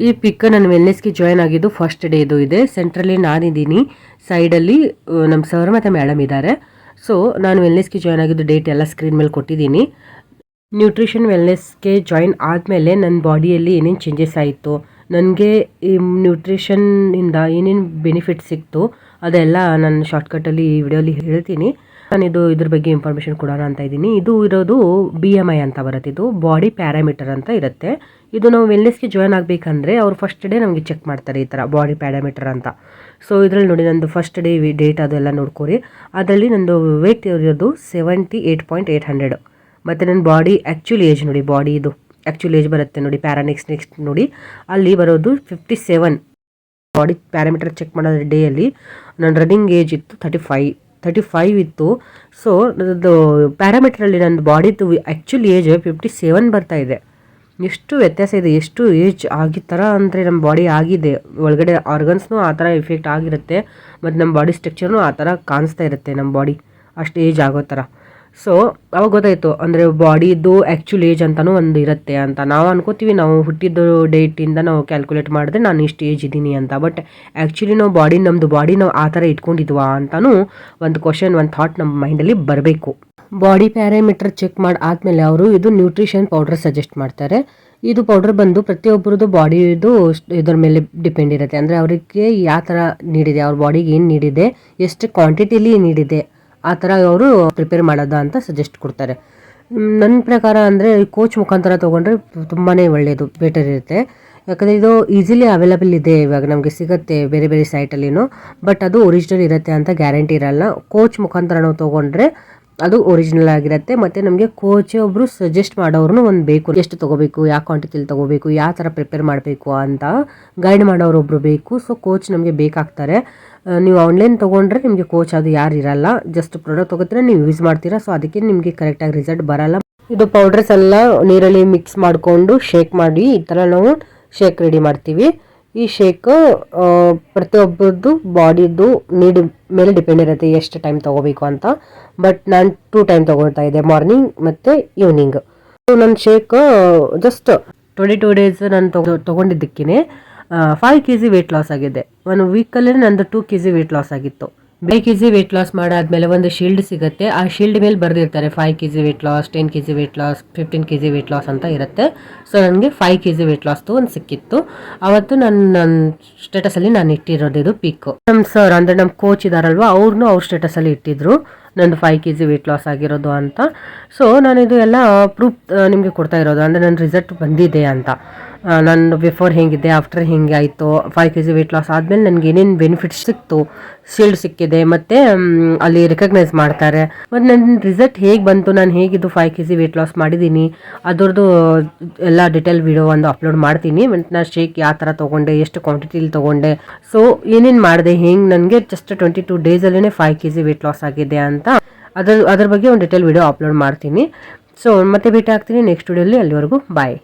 ಈ ಪಿಕ್ ನಾನು ವೆಲ್ನೆಸ್ಗೆ ಜಾಯ್ನ್ ಆಗಿದ್ದು ಫಸ್ಟ್ ಡೇ ಇದು. ಇದೆ ಸೆಂಟ್ರಲ್ಲಿ ನಾನಿದ್ದೀನಿ. ಸೈಡಲ್ಲಿ ನಮ್ಮ ಸರ್ ಮತ್ತು ಮೇಡಮ್ ಇದ್ದಾರೆ. ಸೊ ನಾನು ವೆಲ್ನೆಸ್ಗೆ ಜಾಯ್ನ್ ಆಗಿದ್ದು ಡೇಟ್ ಎಲ್ಲ ಸ್ಕ್ರೀನ್ ಮೇಲೆ ಕೊಟ್ಟಿದ್ದೀನಿ. ನ್ಯೂಟ್ರಿಷನ್ ವೆಲ್ನೆಸ್ಗೆ ಜಾಯ್ನ್ ಆದಮೇಲೆ ನನ್ನ ಬಾಡಿಯಲ್ಲಿ ಏನೇನು ಚೇಂಜಸ್ ಆಯಿತು, ನನಗೆ ಈ ನ್ಯೂಟ್ರಿಷನ್ನಿಂದ ಏನೇನು ಬೆನಿಫಿಟ್ ಸಿಕ್ತು ಅದೆಲ್ಲ ನಾನು ಶಾರ್ಟ್ಕಟ್ಟಲ್ಲಿ ಈ ವಿಡಿಯೋಲಿ ಹೇಳ್ತೀನಿ. ನಾನಿದು ಇದ್ರ ಬಗ್ಗೆ ಇನ್ಫಾರ್ಮೇಷನ್ ಕೊಡೋಣ ಅಂತ ಇದ್ದೀನಿ. ಇದು ಇರೋದು ಬಿ ಎಂ ಐ ಅಂತ ಬರುತ್ತೆ. ಇದು ಬಾಡಿ ಪ್ಯಾರಾಮೀಟರ್ ಅಂತ ಇರುತ್ತೆ. ಇದು ನಾವು ವೆಲ್ನೆಸ್ಗೆ ಜಾಯ್ನ್ ಆಗಬೇಕಂದ್ರೆ ಅವ್ರು ಫಸ್ಟ್ ಡೇ ನಮಗೆ ಚೆಕ್ ಮಾಡ್ತಾರೆ ಈ ಥರ ಬಾಡಿ ಪ್ಯಾರಾಮೀಟರ್ ಅಂತ. ಸೊ ಇದರಲ್ಲಿ ನೋಡಿ ನಂದು ಫಸ್ಟ್ ಡೇ ಡೇಟ್ ಅದೆಲ್ಲ ನೋಡ್ಕೊರಿ. ಅದರಲ್ಲಿ ನಂದು ವೆಯ್ಟ್ ಇರೋದು seventy eight point eight hundred ಮತ್ತು ನನ್ನ ಬಾಡಿ ಆ್ಯಕ್ಚುಲಿ ಏಜ್ ನೋಡಿ ಬಾಡಿ ಇದು ಆ್ಯಕ್ಚುಲಿ ಏಜ್ ಬರುತ್ತೆ ನೋಡಿ ಪ್ಯಾರಾ ನೆಕ್ಸ್ಟ್ ನೋಡಿ. ಅಲ್ಲಿ ಬರೋದು fifty seven body parameter check ಮಾಡೋದ್ರ ಡೇಯಲ್ಲಿ ನನ್ನ ರನ್ನಿಂಗ್ ಏಜ್ ಇತ್ತು ತರ್ಟಿ ಫೈವ್ ತರ್ಟಿ ಫೈವ್ ಇತ್ತು. ಸೊ ನನ್ನದು ಪ್ಯಾರಾಮೀಟ್ರಲ್ಲಿ ನನ್ನ ಬಾಡಿದು ಆ್ಯಕ್ಚುಲಿ ಏಜ್ ಫಿಫ್ಟಿ ಸೆವೆನ್ ಬರ್ತಾ ಇದೆ. ಎಷ್ಟು ವ್ಯತ್ಯಾಸ ಇದೆ, ಎಷ್ಟು ಏಜ್ ಆಗಿ ಥರ ಅಂದರೆ ನಮ್ಮ ಬಾಡಿ ಆಗಿದೆ. ಒಳಗಡೆ ಆರ್ಗನ್ಸ್ನೂ ಆ ಥರ ಎಫೆಕ್ಟ್ ಆಗಿರುತ್ತೆ, ಮತ್ತು ನಮ್ಮ ಬಾಡಿ ಸ್ಟ್ರಕ್ಚರ್ನೂ ಆ ಥರ ಕಾಣಿಸ್ತಾ ಇರುತ್ತೆ ನಮ್ಮ ಬಾಡಿ ಅಷ್ಟು ಏಜ್ ಆಗೋ ಥರ ಸೊ ಅವಾಗ ಗೊತ್ತಾಯಿತು, ಅಂದರೆ ಬಾಡಿದು ಆ್ಯಕ್ಚುಲ್ ಏಜ್ ಅಂತಲೂ ಒಂದು ಇರುತ್ತೆ ಅಂತ. ನಾವು ಅನ್ಕೋತೀವಿ, ನಾವು ಹುಟ್ಟಿದ್ದು ಡೇಟಿಂದ ನಾವು ಕ್ಯಾಲ್ಕುಲೇಟ್ ಮಾಡಿದ್ರೆ ನಾನು ಇಷ್ಟು ಏಜ್ ಇದ್ದೀನಿ ಅಂತ. ಬಟ್ ಆ್ಯಕ್ಚುಲಿ ನಾವು ಬಾಡಿ ನಮ್ಮದು ಬಾಡಿ ನಾವು ಆ ಥರ ಇಟ್ಕೊಂಡಿದ್ವಾ ಅಂತಲೂ ಒಂದು ಕ್ವಶನ್ ಒಂದು ಥಾಟ್ ನಮ್ಮ ಮೈಂಡಲ್ಲಿ ಬರಬೇಕು. ಬಾಡಿ ಪ್ಯಾರಾಮೀಟರ್ ಚೆಕ್ ಮಾಡಿ, ಆದಮೇಲೆ ಅವರು ಇದು ನ್ಯೂಟ್ರಿಷನ್ ಪೌಡರ್ ಸಜೆಸ್ಟ್ ಮಾಡ್ತಾರೆ. ಇದು ಪೌಡರ್ ಬಂದು ಪ್ರತಿಯೊಬ್ಬರದ್ದು ಬಾಡಿದು ಇದ್ರ ಮೇಲೆ ಡಿಪೆಂಡ್ ಇರುತ್ತೆ. ಅಂದರೆ ಅವರಿಗೆ ಯಾವ ಥರ ನೀಡಿದೆ, ಅವ್ರ ಬಾಡಿಗೆ ಏನು ನೀಡಿದೆ, ಎಷ್ಟು ಕ್ವಾಂಟಿಟಿಲಿ ನೀಡಿದೆ ಆ ಥರ ಅವರು ಪ್ರಿಪೇರ್ ಮಾಡೋದ ಅಂತ ಸಜೆಸ್ಟ್ ಕೊಡ್ತಾರೆ. ನನ್ನ ಪ್ರಕಾರ ಅಂದರೆ ಕೋಚ್ ಮುಖಾಂತರ ತೊಗೊಂಡ್ರೆ ತುಂಬಾ ಒಳ್ಳೆಯದು ಬೆಟರ್ ಇರುತ್ತೆ. ಯಾಕಂದರೆ ಇದು ಈಸಿಲಿ ಅವೈಲಬಲ್ ಇದೆ ಇವಾಗ, ನಮಗೆ ಸಿಗುತ್ತೆ ಬೇರೆ ಬೇರೆ ಸೈಟಲ್ಲಿನೂ ಬಟ್ ಅದು ಒರಿಜಿನಲ್ ಇರುತ್ತೆ ಅಂತ ಗ್ಯಾರಂಟಿ ಇರಲ್ಲ. ಕೋಚ್ ಮುಖಾಂತರ ನಾವು ತೊಗೊಂಡ್ರೆ ಅದು ಒರಿಜಿನಲ್ ಆಗಿರುತ್ತೆ, ಮತ್ತೆ ನಮಗೆ ಕೋಚ್ ಒಬ್ರು ಸಜೆಸ್ಟ್ ಮಾಡೋರು ಒಂದು ಬೇಕು. ಎಷ್ಟು ತಗೋಬೇಕು, ಯಾವ ಕ್ವಾಂಟಿಟಿಲಿ ತಗೋಬೇಕು, ಯಾವ ಥರ ಪ್ರಿಪೇರ್ ಮಾಡಬೇಕು ಅಂತ ಗೈಡ್ ಮಾಡೋರು ಒಬ್ರು ಬೇಕು. ಸೊ ಕೋಚ್ ನಮಗೆ ಬೇಕಾಗ್ತಾರೆ. ನೀವು ಆನ್ಲೈನ್ ತೊಗೊಂಡ್ರೆ ನಿಮಗೆ ಕೋಚ್ ಅದು ಯಾರು ಇರಲ್ಲ. ಜಸ್ಟ್ ಪ್ರಾಡಕ್ಟ್ ತೊಗೋತೀರ, ನೀವು ಯೂಸ್ ಮಾಡ್ತೀರಾ. ಸೊ ಅದಕ್ಕೆ ನಿಮಗೆ ಕರೆಕ್ಟಾಗಿ ರಿಸಲ್ಟ್ ಬರಲ್ಲ. ಇದು ಪೌಡರ್ಸ್ ಎಲ್ಲ ನೀರಲ್ಲಿ ಮಿಕ್ಸ್ ಮಾಡಿಕೊಂಡು ಶೇಕ್ ಮಾಡಿ, ಈ ಥರ ನಾವು ಶೇಕ್ ರೆಡಿ ಮಾಡ್ತೀವಿ. ಈ ಶೇಕ್ ಪ್ರತಿಯೊಬ್ಬರದ್ದು ಬಾಡಿದು ನೀಡ್ ಮೇಲೆ ಡಿಪೆಂಡ್ ಇರುತ್ತೆ ಎಷ್ಟು ಟೈಮ್ ತೊಗೋಬೇಕು ಅಂತ. ಬಟ್ ನಾನು ಟೂ ಟೈಮ್ ತೊಗೊಳ್ತಾ ಇದ್ದೆ ಮಾರ್ನಿಂಗ್ ಮತ್ತು ಈವ್ನಿಂಗ್ ಸೊ ನನ್ನ shake just twenty two days ನಾನು ತಗೊ ತೊಗೊಂಡಿದ್ದಕ್ಕೇ five K G weight loss ಆಗಿದೆ ಒಂದು ವೀಕಲ್ಲೇ ನಂದು two K G weight loss ಆಗಿತ್ತು. Five K G weight loss ಮಾಡಾದ್ಮೇಲೆ ಒಂದು ಶೀಲ್ಡ್ ಸಿಗುತ್ತೆ. ಆ ಶೀಲ್ಡ್ ಮೇಲೆ ಬರೆದಿರ್ತಾರೆ five K G weight loss ten K G weight loss fifteen K G weight loss ಅಂತ ಇರುತ್ತೆ. ಸೊ ನನಗೆ ಫೈವ್ ಕೆ ಜಿ ವೆಯ್ಟ್ ಲಾಸ್ದು ಒಂದು ಸಿಕ್ಕಿತ್ತು. ಅವತ್ತು ನನ್ನ ನನ್ನ ಸ್ಟೇಟಸಲ್ಲಿ ನಾನು ಇಟ್ಟಿರೋದು ಇದು ಪಿಕ್ ನಮ್ಮ ಸರ್ ಅಂದರೆ ನಮ್ಮ ಕೋಚ್ ಇದಾರಲ್ವ ಅವ್ರನ್ನೂ ಅವ್ರ ಸ್ಟೇಟಸಲ್ಲಿ ಇಟ್ಟಿದ್ರು. ನಂದು five K G weight loss ಆಗಿರೋದು ಅಂತ. ಸೊ ನಾನು ಇದು ಎಲ್ಲ ಪ್ರೂಫ್ ನಿಮಗೆ ಕೊಡ್ತಾ ಇರೋದು. ಅಂದರೆ ನನ್ನ ರಿಸಲ್ಟ್ ಬಂದಿದೆ ಅಂತ. ನಾನು ಬಿಫೋರ್ ಹೇಗಿದೆ ಆಫ್ಟರ್ ಹೆಂಗೆ ಆಯಿತು five K G weight loss ಆದಮೇಲೆ ನನಗೆ ಏನೇನು ಬೆನಿಫಿಟ್ಸ್ ಸಿಕ್ತು ಶೀಲ್ಡ್ ಸಿಕ್ಕಿದೆ, ಮತ್ತು ಅಲ್ಲಿ ರೆಕಗ್ನೈಸ್ ಮಾಡ್ತಾರೆ. ಮತ್ತು ನನ್ನ ರಿಸಲ್ಟ್ ಹೇಗೆ ಬಂತು, ನಾನು ಹೇಗಿದ್ದು five K G weight loss ಮಾಡಿದ್ದೀನಿ, ಅದರದ್ದು ಎಲ್ಲ ಡಿಟೇಲ್ ವಿಡಿಯೋ ಒಂದು ಅಪ್ಲೋಡ್ ಮಾಡ್ತೀನಿ. ಮತ್ತು ನಾನು ಶೇಕ್ ಯಾವ ಥರ ತೊಗೊಂಡೆ, ಎಷ್ಟು ಕ್ವಾಂಟಿಟಿಲಿ ತೊಗೊಂಡೆ. ಸೊ ಏನೇನು ಮಾಡಿದೆ, ಹೆಂಗೆ ನನಗೆ just twenty two ಡೇಸಲ್ಲೇ five K G weight loss ಆಗಿದೆ ಅಂತ ಅದರ, ಅದ್ರ ಬಗ್ಗೆ ಒಂದು ಡಿಟೇಲ್ ವಿಡಿಯೋ ಅಪ್ಲೋಡ್ ಮಾಡ್ತೀನಿ. ಸೊ ಮತ್ತೆ ಭೇಟಿ ಆಗ್ತೀನಿ ನೆಕ್ಸ್ಟ್ ವಿಡಿಯೋಲಿ ಅಲ್ಲಿವರೆಗೂ ಬಾಯ್